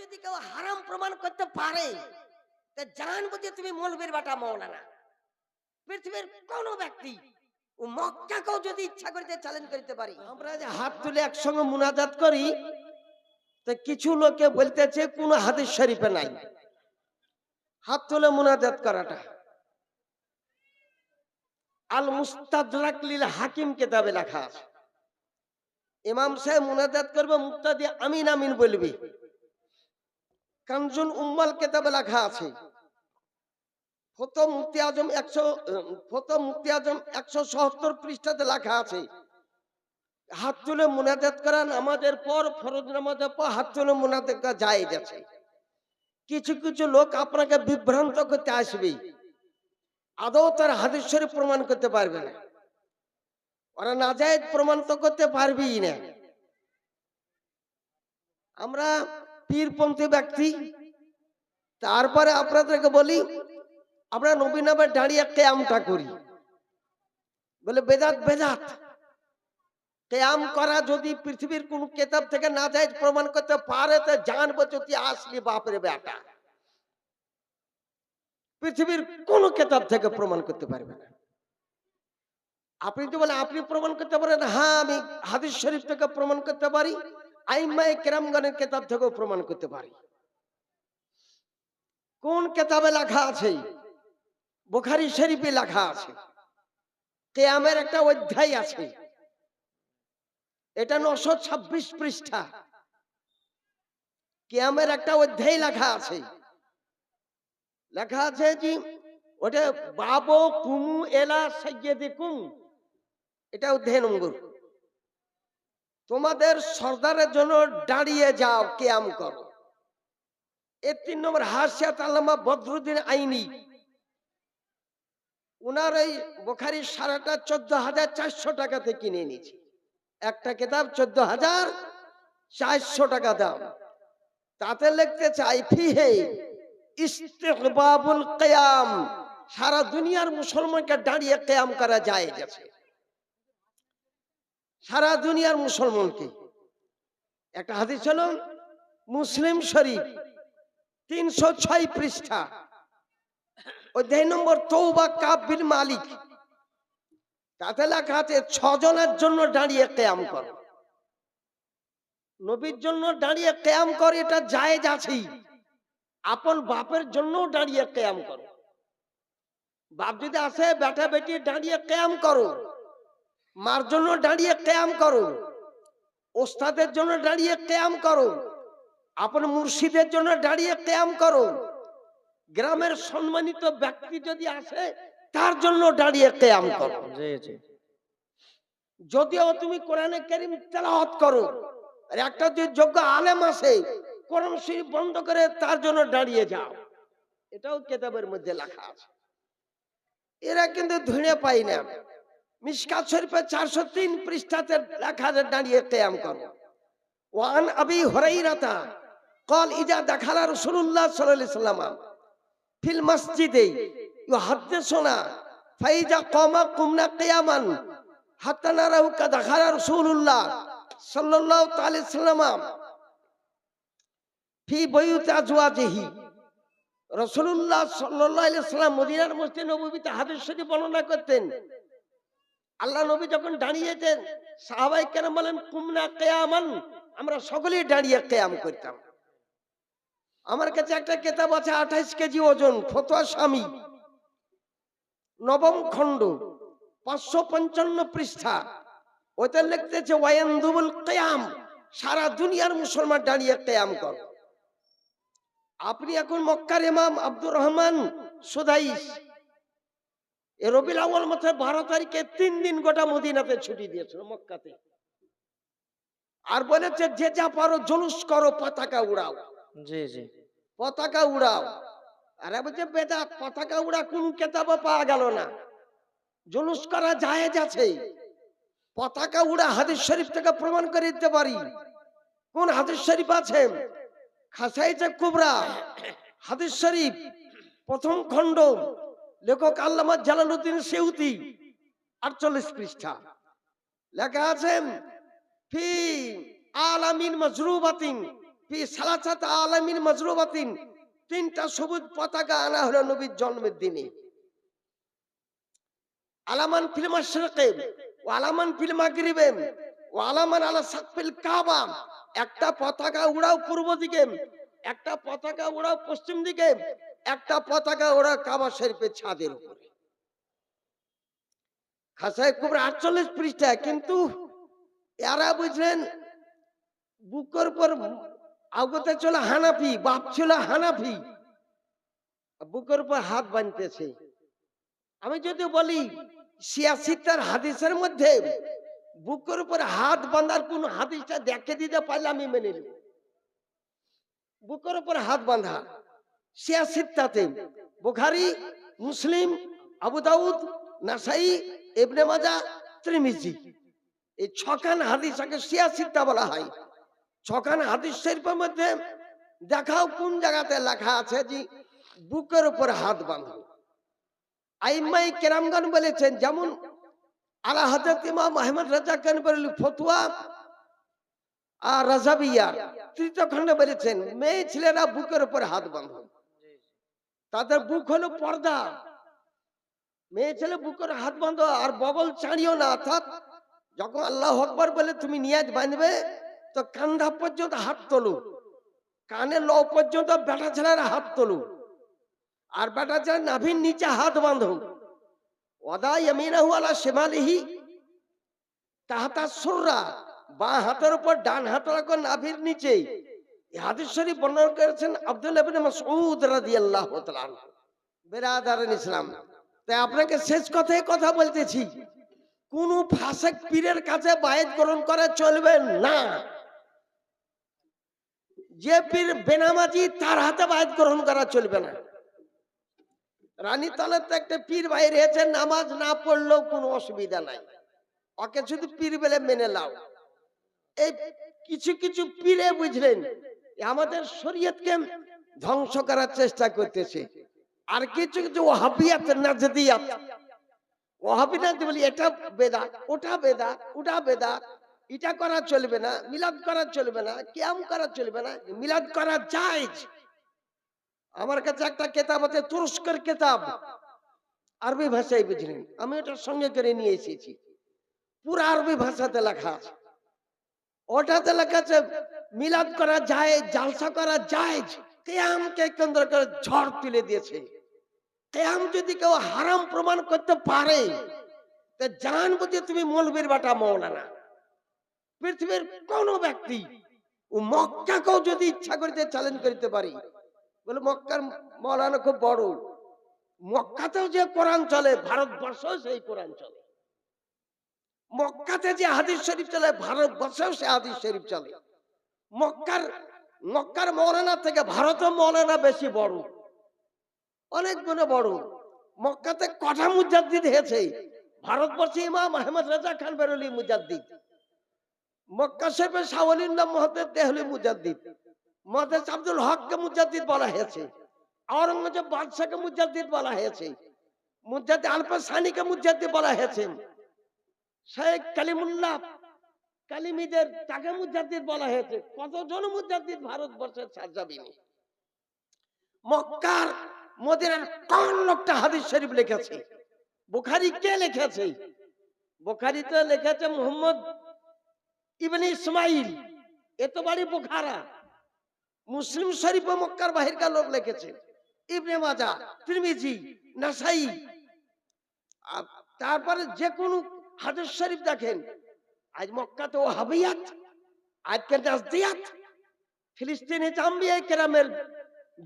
যদি কেউ হারাম প্রমাণ করতে পারে জানব যে তুমি মলবের বাটা মৌলানা। পৃথিবীর কোন ব্যক্তি যদি ইচ্ছা করতে চ্যালেঞ্জ পারি। আমরা যে হাত তুলে একসঙ্গে মুনাজাত করি কিছু লোকে বলতেছে, কোন শরীফে নাই। হাত তুলে মুনাজাত করাটা। আল মুস্তাদরাক হাকিম কিতাবে লেখা আছে। ইমাম সাহেব মুনাজাত করবে, মুক্তাদি আমিন আমিন বলবি। কাঞ্জুল উম্মাল কিতাবে লেখা আছে। একশো একশো পৃষ্ঠাতে লেখা আছে করা নামাজের পর ফরজ নামাজের পর যায় কিছু কিছু লোক আপনাকে বিভ্রান্ত করতে আসবে, আদৌ তার হাদিস শরীফ প্রমাণ করতে পারবে না। ওরা নাজায়েজ প্রমাণ তো করতে পারবেই না। আমরা পীরপন্থী ব্যক্তি। তারপরে আপনাদেরকে বলি, আমরা নবীনামের দাঁড়িয়ে কেয়ামটা করি। বলে, বেদাত বেদাত। কেয়াম করা যদি পৃথিবীর কোন কেতাব থেকে না যায়, প্রমাণ করতে পারে তো জানব যদি আসলি বাপরে বেটা। পৃথিবীর কোন কেতাব থেকে প্রমাণ করতে পারবে না। আপনি তো বলে আপনি প্রমাণ করতে পারেন হ্যাঁ আমি হাদিস শরীফ থেকে প্রমাণ করতে পারি। আইমায় কেরামগণের কেতাব থেকেও প্রমাণ করতে পারি। কোন কেতাবে লেখা আছে? বুখারি শরীফে লেখা আছে। কেয়ামের একটা অধ্যায় আছে। এটা নশো ছাব্বিশ পৃষ্ঠা। কেয়ামের একটা অধ্যায় লেখা আছে। লেখা আছে যে, ওটা বাবো কুমু এলা সৈয়দি কুম এটা অধ্যায় নম্বর। তোমাদের সর্দারের জন্য দাঁড়িয়ে যাও, কেয়াম করো। এর তিন নম্বর হাসিয়াত আল্লামা বদরুদ্দিন আইনি। উনার এই বোখারি সারাটা চোদ্দ হাজার চারশো টাকাতে কিনে নিয়েছি একটা কেতাব চোদ্দ হাজার চারশো টাকা দাম। তাতে লিখতে চাই, ফিহে ইস্তেকবাবুল কেয়াম, সারা দুনিয়ার মুসলমানকে দাঁড়িয়ে কেয়াম করা যায় গেছে সারা দুনিয়ার মুসলমানকে। একটা হাদিস হলো, মুসলিম শরীফ তিনশো ছয় পৃষ্ঠা। অধ্যায় নম্বর তৌবা কাবিল মালিক। তাতে লেখা আছে, ছজনের জন্য দাঁড়িয়ে কেয়াম কর। নবীর জন্য দাঁড়িয়ে কেয়াম কর, এটা জায়েজ আছেই। আপন বাপের জন্য দাঁড়িয়ে কেয়াম করো। বাপ যদি আসে বেটা বেটি দাঁড়িয়ে কেয়াম করো। মার জন্য দাঁড়িয়ে কেয়াম করো। ওস্তাদের জন্য দাঁড়িয়ে কেয়াম করো। আপন মুর্শিদের জন্য দাঁড়িয়ে কেয়াম করো। গ্রামের সম্মানিত ব্যক্তি যদি আসে তার জন্য দাঁড়িয়ে কেয়াম করো। যদিও তুমি কোরআনে কারিম তেলাওয়াত করো আর একটা যে যোগ্য আলেম আছে কোরআন শরীফ বন্ধ করে তার জন্য দাঁড়িয়ে যাও। এটাও কেতাবের মধ্যে লেখা আছে। এরা কিন্তু ধুনে পাই না। মিসকাত চারশো তিন পৃষ্ঠাতে লেখা দাঁড়িয়ে কেয়াম করো। ওয়ান আবি কল ইজা দেখালা রসুল্লাহ সাল্লাম, ফিল মসজিদে হাতে ফাইজা কমা কুমনা কেয়ামান রসুল্লাহ সাল্লাহ তালি সাল্লাম, ফি বইউতে আজুয়া জেহি রসুল্লাহ সাল্লাহ সাল্লাম মদিনার মসজিদ নবীতে হাদিস শরীফ বর্ণনা করতেন আল্লাহ নবী যখন দাঁড়িয়েছেন, সাহাবাই কেন বলেন, কুমনা কেয়ামান। আমরা সকলেই দাঁড়িয়ে কেয়াম করতাম। আমার কাছে একটা কেতাব আছে, আঠাইশ কেজি ওজন, ফতোয়া স্বামী। নবম খণ্ড, পাঁচশো পঞ্চান্ন পৃষ্ঠা। ওইটা লিখতেছে ওয়ায়ান্দুবুল কেয়াম। সারা দুনিয়ার মুসলমান দাঁড়িয়ে কেয়াম কর। আপনি এখন মক্কার ইমাম আব্দুর রহমান সুদাইস এ রবিল আউ্ল মাসে বারো তারিখে তিন দিন গোটা মদিনাতে ছুটি দিয়েছিল মক্কাতে। আর বলেছে যে যা পারো জলুস করো পতাকা উড়াও। জি জি। পতাকা উড়াও। আরে বলছে বেদাত পতাকা উড়া কোন কেতাবে পাওয়া গেল না। জুলুস করা জায়েজ আছে। পতাকা উড়া হাদিস শরীফ থেকে প্রমাণ করে দিতে পারি। কোন হাদিস শরীফ আছে? খাসাইছে কুবরা হাদিস শরীফ প্রথম খণ্ড লেখক আল্লামা জালালউদ্দিন সেউতি, আটচল্লিশ পৃষ্ঠা। লেখা আছে, ফি আলামিন মজরুবাতিন, ফি সালাসাত আলামিন মাজরুবাতিন, তিনটা সবুজ পতাকা আনা হলো নবীর জন্মের দিনে। আলামান ফিল মাশরিকে ও আলামান ফিল মাগরিবে ও আলামান আলা সাকফিল কাবা। একটা পতাকা উড়াও পূর্ব দিকে, একটা পতাকা উড়াও পশ্চিম দিকে একটা পতাকা ওরা কাবা শরীফের ছাদের উপরে। খাসায় কুবরা আটচল্লিশ পৃষ্ঠা কিন্তু এরা বুঝলেন, বুকের উপর আগতে ছিল হানাফি, বাপ ছিল হানাফি, বুকের উপর হাত বানতেছে আমি যদি বলি সিয়াসিতার হাদিসের মধ্যে বুকের উপর হাত বাঁধার কোন হাদিসটা দেখে দিতে পারলে আমি মেনে নেব। বুকের উপর হাত বাঁধা। সিয়াসিত্তাতে বুখারি, মুসলিম, আবু দাউদ, নাসাই, ইবনে মাজা ত্রিমিজি। এই ছখান হাদিসকে সিয়াসিত্তা বলা হয়। ছখান হাদিস শরীফের মধ্যে দেখাও কোন জায়গাতে লেখা আছে যে বুকের উপর হাত বাঁধা। আইমাই কেরামগান বলেছেন, যেমন আলা হজরত ইমাম আহমদ রাজা খান বলেন, ফতুয়া আর রাজাবিয়া, তৃতীয় খণ্ডে বলেছেন, মেয়ে ছেলেরা বুকের উপর হাত বাঁধো। তাদের বুক হলো পর্দা। মেয়ে ছেলে বুকের হাত বাঁধো আর বগল চাড়িও না, অর্থাৎ যখন আল্লাহ আকবর বলে, তুমি নিয়াজ বাঁধবে? তো কান্ধা পর্যন্ত হাত তোলো। কানে ল পর্যন্ত বেটা ছেলের হাত তোলো। আর বেটা ছেলে নাভির নিচে হাত বাঁধো। ওদা তাহাতা সুররা বা হাতের উপর ডান হাত রাখো নাভির নিচে করেছেন আব্দুল আপনাকে শেষ কথা বলতেছি, কোন পীরের কাছে গ্রহণ করা চলবে না। যে পীর বেনামাজি, তার হাতে বায়াত গ্রহণ করা চলবে না। রানী তলাতে একটা পীর বাইরে হয়েছে, নামাজ না পড়লেও কোনো অসুবিধা নাই। ওকে শুধু পীর বলে মেনে লাও এই কিছু কিছু পীরে বুঝলেন আমাদের শরীয়তকে ধ্বংস করার চেষ্টা করতেছে। আর কিছু কিছু ওহাবিয়াত নাজদিয়াত। ওহাবিনাত বলি, এটা বেদা, ওটা বেদা ওটা বেদা। এটা করা চলবে না, মিলাদ করা চলবে না, কিয়াম করা চলবে না, মিলাদ করা জায়েজ। আমার কাছে একটা কেতাব আছে, তুরস্কের কেতাব। আরবি ভাষায় বুঝলেন। আমি ওটা সঙ্গে করে নিয়ে এসেছি। পুরো আরবি ভাষাতে লেখা আছে। ওটাতে লেখা আছে মিলাদ করা যায়, জালসা করা যায়, কেয়ামকে কেন্দ্র করে ঝড় তুলে দিয়েছে। কেয়াম যদি কেউ হারাম প্রমাণ করতে পারে, তা জানব যে তুমি মৌলবীর বাটা মৌলানা। পৃথিবীর কোন ব্যক্তি ও মক্কাকেও যদি ইচ্ছা করিতে চ্যালেঞ্জ করতে পারি, বলে মক্কার মৌলানা খুব বড়। মক্কাতেও যে কোরআন চলে, ভারতবর্ষেও সেই কোরআন চলে। মক্কাতে যে হাদিস শরীফ চলে, ভারতবর্ষেও সে হাদিস শরীফ চলে। মক্কার মক্কার মৌলানা থেকে ভারতের মৌলানা বেশি বড়। অনেক গুণে বড়। মক্কাতে কটা মুজাদ্দিদ হয়েছে? ভারতবর্ষে ইমাম আহমদ রাজা খান বেরলি মুজাদ্দিদ। মক্কা শরীফে শাওয়ালিল্লাহ মহদ্দের দেহলি মুজাদ্দিদ। মহাদেশ আব্দুল হককে মুজাদ্দিদ বলা হয়েছে। আওরঙ্গজেব বাদশাকে মুজাদ্দিদ বলা হয়েছে। মুজাদ্দিদ আলফা সানিকে মুজাদ্দিদ বলা হয়েছে। শেখ কালিমুল্লাহ কালিমিদের তাকে মুজাদ্দিদ বলা হয়েছে। কতজন মুজাদ্দিদ ভারতবর্ষের সারজাবিনী মক্কার মদিনার কোন লোকটা হাদিস শরীফ লিখেছে? বুখারি কে লিখেছে? বুখারিতে লিখেছে মোহাম্মদ ইবনে ইসমাইল। এত বাড়ি বুখারা। মুসলিম শরীফ মক্কার বাহিরকার লোক লিখেছে। ইবনে মাজা তিরমিজি, নাসাই। তারপরে যে কোনো হাদিস শরীফ দেখেন। আজ মক্কাতে ও হাবিয়াত আজকে নাজদিয়াত? ফিলিস্তিনে আম্বিয়া কেরামের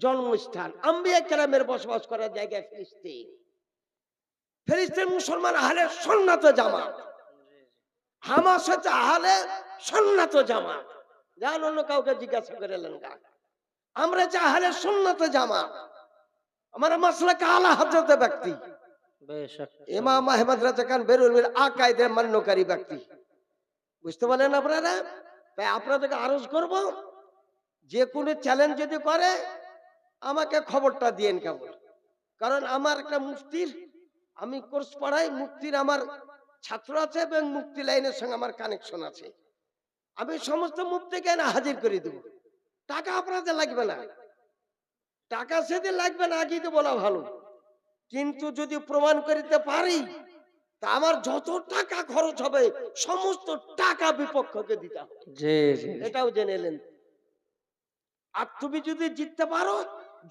জন্মস্থান, আম্বিয়া কেরামের বসবাস করার জায়গা ফিলিস্তিন। ফিলিস্তিন মুসলমান আহলে সন্ন্যত জামাত। হামাস হচ্ছে আহলে সন্ন্যত জামাত। যান অন্য কাউকে জিজ্ঞাসা করে গা। আমরা যে আহলে সন্ন্যত জামাত, আমার মাসলাকে আলা হজরত ব্যক্তি। ইমাম আহমদ রাজা খান বেরুল আকায়দের মান্যকারী ব্যক্তি। বুঝতে পারলেন আপনারা? তাই আপনাদেরকে আরজ করব, যে কোনো চ্যালেঞ্জ যদি করে, আমাকে খবরটা দিয়েন কেবল কারণ আমার একটা মুফতির, আমি কোর্স পড়াই মুক্তির আমার ছাত্র আছে এবং মুক্তি লাইনের সঙ্গে আমার কানেকশন আছে। আমি সমস্ত মুক্তিকে এনে হাজির করে দেব। টাকা আপনাদের লাগবে না। টাকা সেদিন লাগবে না, আগেই তো বলা ভালো। কিন্তু যদি প্রমাণ করিতে পারি তা আমার যত টাকা খরচ হবে সমস্ত টাকা বিপক্ষকে দিতে হবে। এটাও জেনে এলেন আর তুমি যদি জিততে পারো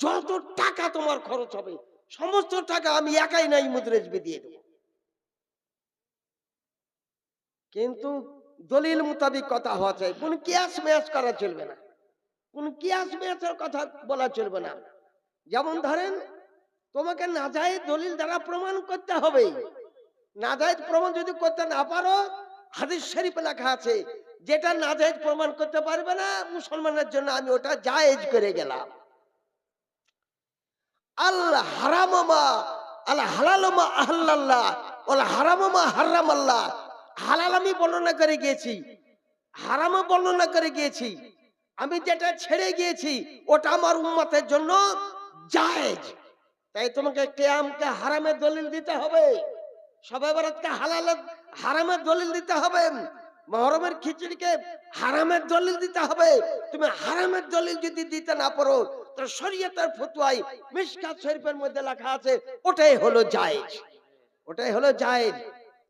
যত টাকা তোমার খরচ হবে সমস্ত টাকা আমি একাই নাই মুদ্রেজবি দিয়ে দেবো। কিন্তু দলিল মোতাবিক কথা হওয়া চাই। কোন কিয়াস মেয়াস করা চলবে না। কোন কিয়াস মেয়াসের কথা বলা চলবে না। যেমন ধরেন তোমাকে নাজায়েজ দলিল দ্বারা প্রমাণ করতে হবে। নাজায়েজ প্রমাণ যদি করতে না পারো, হাদিস শরীফে লেখা আছে, যেটা নাজায়েজ প্রমাণ করতে পারবে না, মুসলমানের জন্য আমি ওটা জায়েজ করে গেলাম। আল্লাহ হারামমা আল্লাহ হালালমা আহ্লাল্লাহ ওলা হারামমা হারাম আল্লাহ হালাল আমি বর্ণনা করে গিয়েছি হারামও বর্ণনা করে গিয়েছি। আমি যেটা ছেড়ে গিয়েছি, ওটা আমার উম্মতের জন্য জায়েজ। তাই তোমাকে কেয়ামকে হারামের দলিল দিতে হবে। সবাই বারাতকে হারামের দলিল দিতে হবে। মহরমের খিচুড়িকে হারামের দলিল দিতে হবে। তুমি হারামের দলিল যদি দিতে না পারো, তো শরীয়তের ফতুয়াই মিশকাত শরীফের মধ্যে লেখা আছে, ওটাই হলো জায়েজ। ওটাই হলো জায়েজ।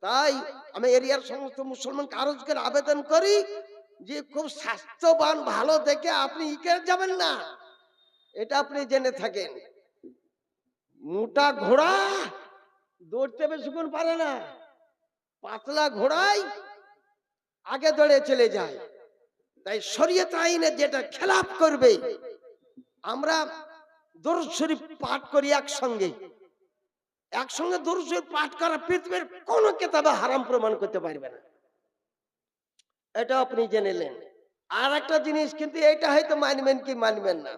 তাই আমি এরিয়ার সমস্ত মুসলমানকে আরজ আবেদন করি যে, খুব স্বাস্থ্যবান, ভালো দেখে আপনি ইকে যাবেন না। এটা আপনি জেনে থাকেন। মোটা ঘোড়া দৌড়তে বেশিক্ষণ পারে না। পাতলা ঘোড়াই আগে দৌড়ে চলে যায়। তাই শরীয়ত আইনে যেটা খেলাপ করবে, আমরা দরুদ পাঠ করি একসঙ্গে। একসঙ্গে দরুদ শরীফ পাঠ করা পৃথিবীর কোন কেতাবে হারাম প্রমাণ করতে পারবে না। এটা আপনি জেনে নেন। আর একটা জিনিস কিন্তু এটা হয়তো মানবেন কি মানবেন না।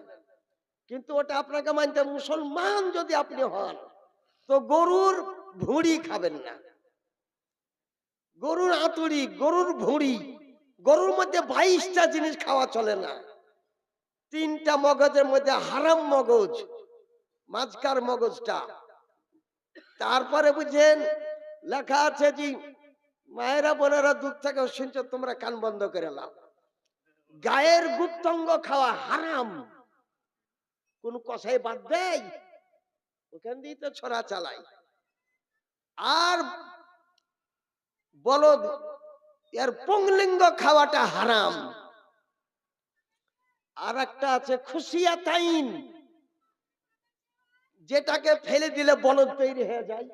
কিন্তু ওটা আপনাকে মানতে মুসলমান যদি আপনি হন, তো গরুর ভুঁড়ি খাবেন না। গরুর আতুড়ি, গরুর ভুঁড়ি, গরুর মধ্যে বাইশটা জিনিস খাওয়া চলে না। তিনটা মগজের মধ্যে হারাম মগজ মাঝকার মগজটা। তারপরে বুঝছেন, লেখা আছে যে, মায়েরা, বোনেরা দুধ থেকে শুনছো, তোমরা কান বন্ধ করে লাও। গায়ের গুপ্তঙ্গ খাওয়া হারাম। কোন কষাই বাদ দেয় ওখান দিয়ে তো ছড়া চালাই। আর বলদ, এর পুংলিঙ্গ খাওয়াটা হারাম। আর একটা আছে খুশিয়া তাইন। যেটাকে ফেলে দিলে বলদ তৈরি হয়ে যায়।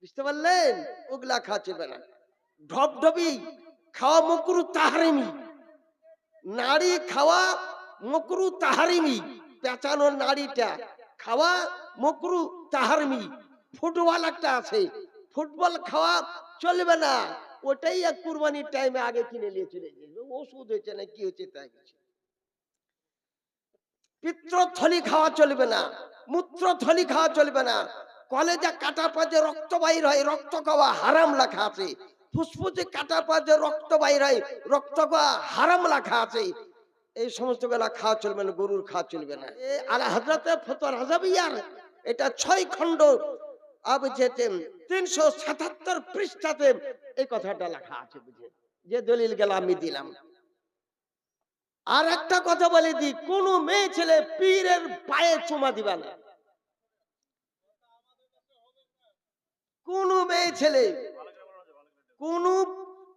বুঝতে পারলেন? ওগুলা খাওয়া না। ঢপঢপি খাওয়া মকরু তাহারিমি। নাড়ি খাওয়া মকরু তাহারিমি। পেঁচানোর নাড়িটা। খাওয়া মকরু তাহারিমি। ফুটবল একটা আছে। ফুটবল খাওয়া চলবে না। ওটাই এক কুরবানির টাইমে আগে কিনে নিয়ে চলে যাবে ওষুধ হয়েছে না কি হচ্ছে তাই কিছু। পিত্রথলি খাওয়া চলবে না। মূত্রথলি খাওয়া চলবে না। কলেজে কাটার পর যে রক্ত বাইর হয়, রক্ত খাওয়া হারাম লেখা আছে। ফুসফুসে কাটা যে রক্ত বাইর হয়, রক্ত খাওয়া হারাম লেখা আছে। এই সমস্তগুলা খাওয়া চলবে না, গরুর খাওয়া চলবে না। আলা হজরতে ফতর হাজাবিয়ার এটা ছয় খণ্ড তিনশো সাতাত্তর পৃষ্ঠাতে এই কথাটা লেখা আছে বুঝে। যে দলিল আমি দিলাম। আর একটা কথা বলে দি কোন মেয়ে ছেলে পীরের পায়ে চুমা দিবা না। কোন মেয়ে ছেলে কোন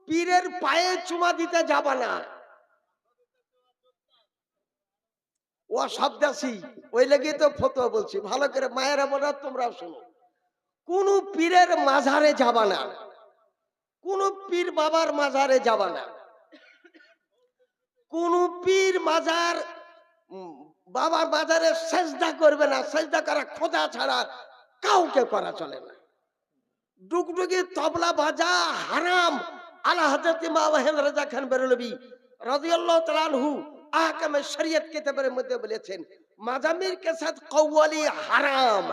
পীরের পায়ে চুমা দিতে যাবা না। ও শব্দাসী ওই লেগে তো ফতোয়া বলছি। ভালো করে মায়েরা বলা তোমরা শোনো। কোন পীরের মাঝারে যাবা না। কোন পীর বাবার মাঝারে যাবা না। কোন পীর মাজার বাবার বাজারে সেজদা করবে না। সেজদা করা খোদা ছাড়া কাউকে করা চলে না। ডুগডুগি তবলা বাজা হারাম। আলা হযরত ইমাম আহমদ রাজা খান বেরলবি। রাদিয়াল্লাহু আহকামে শরীয়ত কিতাবের মধ্যে বলেছেন, মাজামির কে সাথ কওয়ালি হারাম।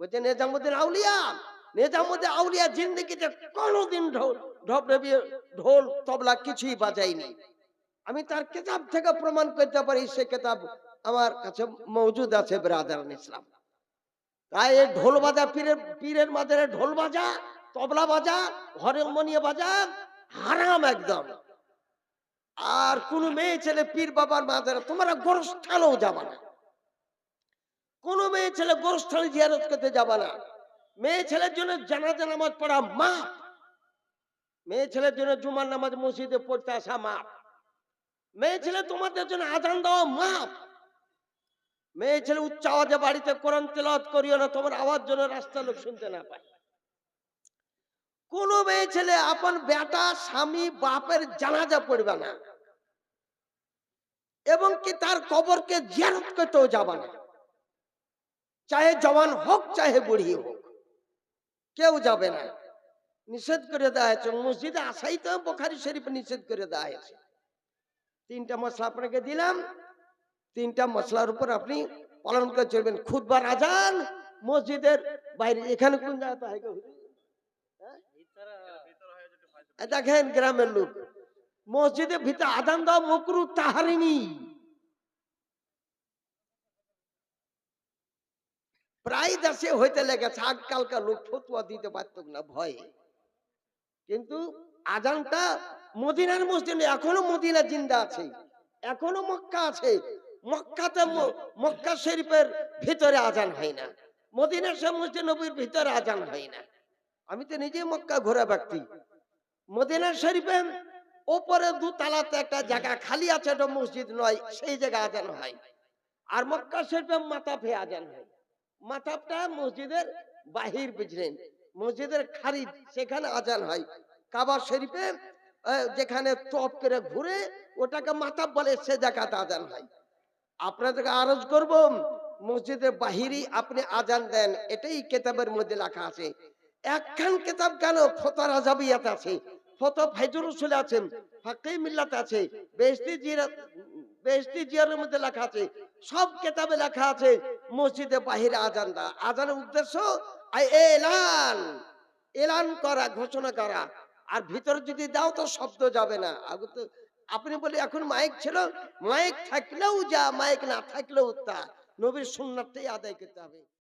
বলছেন নিজামুদ্দিন আউলিয়া? আউলিয়া জিন্দগিতে কোনোদিন ঢোল ঢোল তবলা কিছুই বাজাইনি আমি তার কিতাব থেকে প্রমাণ করতে পারি, সে কিতাব আমার কাছে মজুদ আছে, ব্রাদার ইসলাম। তাই এই ঢোল বাজা, পীরের পীরের মাঝে ঢোল বাজা, তবলা বাজা, হরমোনিয়া বাজা, হারাম একদম। আর কোন মেয়ে ছেলে পীর বাবার মাজারে তোমরা গোরস্থানেও যাবা না। কোন মেয়ে ছেলে গোরস্থানে জিয়ারত করতে যাবা না। মেয়ে ছেলের জন্য জানাজা নামাজ পড়া মাপ। মেয়ে ছেলের জন্য জুমার নামাজ মসজিদে পড়তে আসা মাপ। মেয়ে ছেলে তোমাদের জন্য আজান দেওয়া মাপ। মেয়ে ছেলে উচ্চ আওয়াজে বাড়িতে কোরআন তেলাওয়াত করিও না, তোমার আওয়াজ জন্য রাস্তা লোক শুনতে না পায়। কোন মেয়ে ছেলে আপন বেটা, স্বামী, বাপের জানাজা পড়বে না। এবং কি তার কবরকে জিয়ারত করতেও যাবে না। চাহে জওয়ান হোক, চাহে বুড়ি হোক, কেউ যাবে না। নিষেধ করে দেওয়া হয়েছে। মসজিদে আসাই তো বোখারি শরীফ নিষেধ করে দেওয়া হয়েছে। তিনটা মশলা আপনাকে দিলাম। তিনটা মশলার উপর আপনি পালন করে চলবেন। খুদবার আজান, মসজিদের বাইরে, এখানে কোন জায়গাতে? দেখেন গ্রামের লোক মসজিদের ভিতরে আদান দেওয়া মকরু তাহারিনি প্রায় দেশে হইতে লেগেছে আজকালকার লোক ফতুয়া দিতে পারত না ভয়ে। কিন্তু আজানটা মদিনার মসজিদে, এখনও মদিনা জিন্দা আছে, এখনও মক্কা আছে। মক্কাতে মক্কা শরীফের ভিতরে আজান হয় না। মদিনার সে মসজিদ নবীর ভিতরে আজান হয় না। আমি তো নিজে মক্কা ঘোরা ব্যক্তি মদিনার শরীফে ওপরে দুতলাতে একটা জায়গা খালি আছে, এটা মসজিদ নয়, সেই জায়গা আজান হয়। আর মক্কা শরীফে মাতাফে আজান হয়। মাতাবটা মসজিদের বাহির বুঝলেন মসজিদের খারিজ, সেখানে আজান হয়। কাবা শরীফে যেখানে টপ করে ঘুরে ওটাকে মাতাব বলে, সে জায়গাতে আজান হয়। আপনাদেরকে আরজ করব, মসজিদের বাহিরই আপনি আজান দেন, এটাই কেতাবের মধ্যে লেখা আছে। একখান কেতাব কেন ফতর আজাবিয়াত আছে? আছেন আছে মধ্যে লেখা আছে, সব কেতাবে লেখা আছে, মসজিদে বাহিরে আজান দা আজানের উদ্দেশ্য এলান এলান করা, ঘোষণা করা। আর ভিতরে যদি দাও তো শব্দ যাবে না। আপনি বলে এখন মাইক ছিল, মাইক থাকলেও যা, মাইক না থাকলেও তা। নবীর সুন্নাতটাই আদায় করতে হবে।